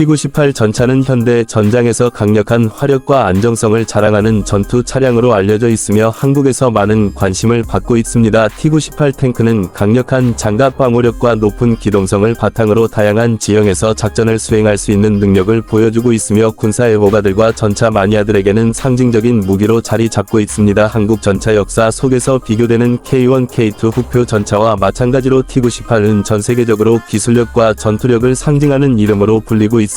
T-98 전차는 현대 전장에서 강력한 화력과 안정성을 자랑하는 전투 차량으로 알려져 있으며 한국에서 많은 관심을 받고 있습니다. T-98 탱크는 강력한 장갑 방호력과 높은 기동성을 바탕으로 다양한 지형에서 작전을 수행할 수 있는 능력을 보여주고 있으며 군사 애호가들과 전차 마니아들에게는 상징적인 무기로 자리 잡고 있습니다. 한국 전차 역사 속에서 비교되는 K1, K2 후표 전차와 마찬가지로 T-98은 전 세계적으로 기술력과 전투력을 상징하는 이름으로 불리고 있습니다.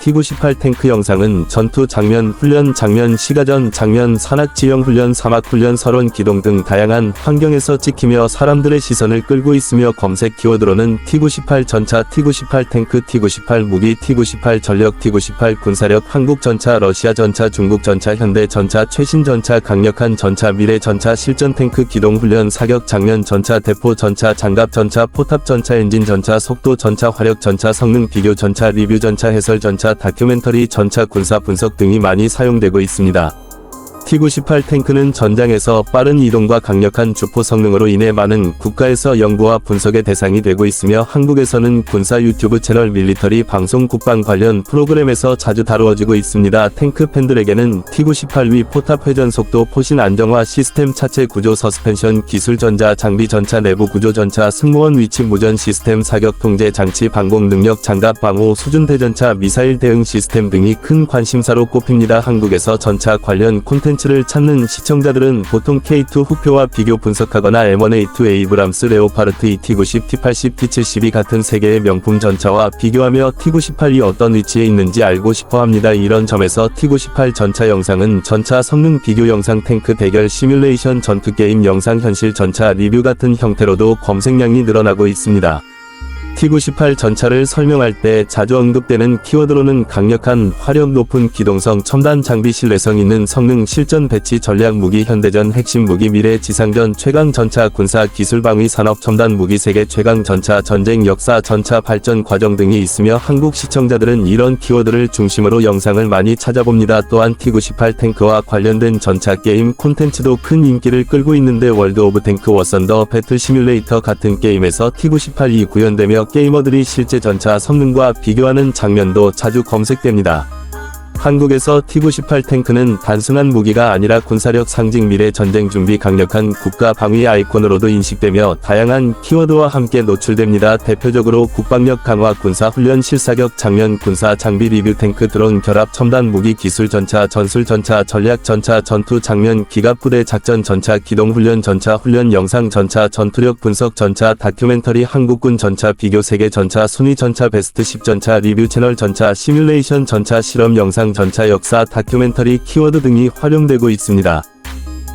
T-98 탱크 영상은 전투 장면, 훈련 장면, 시가전 장면, 산악 지형 훈련, 사막 훈련, 설원 기동 등 다양한 환경에서 찍히며 사람들의 시선을 끌고 있으며 검색 키워드로는 T-98 전차, T-98 탱크, T-98 무기, T-98 전력, T-98 군사력, 한국 전차, 러시아 전차, 중국 전차, 현대 전차, 최신 전차, 강력한 전차, 미래 전차, 실전 탱크 기동 훈련, 사격 장면 전차, 대포 전차, 장갑 전차, 포탑 전차, 엔진 전차, 속도 전차, 화력 전차, 성능 비교 전차, 리뷰 전차, 해설 전차, 다큐멘터리 전차, 군사 분석 등이 많이 사용되고 있습니다. T-98 탱크는 전장에서 빠른 이동과 강력한 주포 성능으로 인해 많은 국가에서 연구와 분석의 대상이 되고 있으며 한국에서는 군사 유튜브 채널 밀리터리 방송 국방 관련 프로그램에서 자주 다루어지고 있습니다. 탱크 팬들에게는 T-98 위 포탑 회전 속도 포신 안정화 시스템 차체 구조 서스펜션 기술 전자 장비 전차 내부 구조 전차 승무원 위치 무전 시스템 사격 통제 장치 방공 능력 장갑 방호 수준 대전차 미사일 대응 시스템 등이 큰 관심사로 꼽힙니다. 한국에서 전차 관련 콘텐츠 를 찾는 시청자들은 보통 K2 후표와 비교 분석하거나 M1A2 에이브람스 레오파르트 ET90, T80, T72 같은 세계의 명품 전차와 비교하며 T98이 어떤 위치에 있는지 알고 싶어 합니다. 이런 점에서 T98 전차 영상은 전차 성능 비교 영상 탱크 대결 시뮬레이션 전투 게임 영상 현실 전차 리뷰 같은 형태로도 검색량이 늘어나고 있습니다. T-98 전차를 설명할 때 자주 언급되는 키워드로는 강력한 화력 높은 기동성 첨단 장비 신뢰성 있는 성능 실전 배치 전략 무기 현대전 핵심 무기 미래 지상전 최강 전차 군사 기술 방위 산업 첨단 무기 세계 최강 전차 전쟁 역사 전차 발전 과정 등이 있으며 한국 시청자들은 이런 키워드를 중심으로 영상을 많이 찾아봅니다. 또한 T-98 탱크와 관련된 전차 게임 콘텐츠도 큰 인기를 끌고 있는데 월드 오브 탱크 워선더 배틀 시뮬레이터 같은 게임에서 T-98이 구현되며 게이머들이 실제 전차 성능과 비교하는 장면도 자주 검색됩니다. 한국에서 T-98 탱크는 단순한 무기가 아니라 군사력 상징 미래 전쟁 준비 강력한 국가 방위 아이콘으로도 인식되며 다양한 키워드와 함께 노출됩니다. 대표적으로 국방력 강화 군사 훈련 실사격 장면 군사 장비 리뷰 탱크 드론 결합 첨단 무기 기술 전차 전술 전차 전략 전차 전투 장면 기갑 부대 작전 전차 기동 훈련 전차 훈련 영상 전차 전투력 분석 전차 다큐멘터리 한국군 전차 비교 세계 전차 순위 전차 베스트 10 전차 리뷰 채널 전차 시뮬레이션 전차 실험 영상 전차 역사 다큐멘터리 키워드 등이 활용되고 있습니다.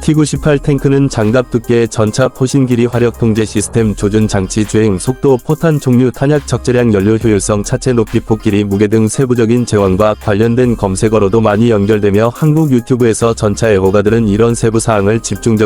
T-98 탱크는 장갑 두께, 전차 포신 길이 화력 통제 시스템 조준 장치 주행 속도 포탄 종류 탄약 적재량 연료 효율성 차체 높이 폭 길이 무게 등 세부적인 제원과 관련된 검색어로도 많이 연결되며 한국 유튜브에서 전차 애호가들은 이런 세부 사항을 집중적으로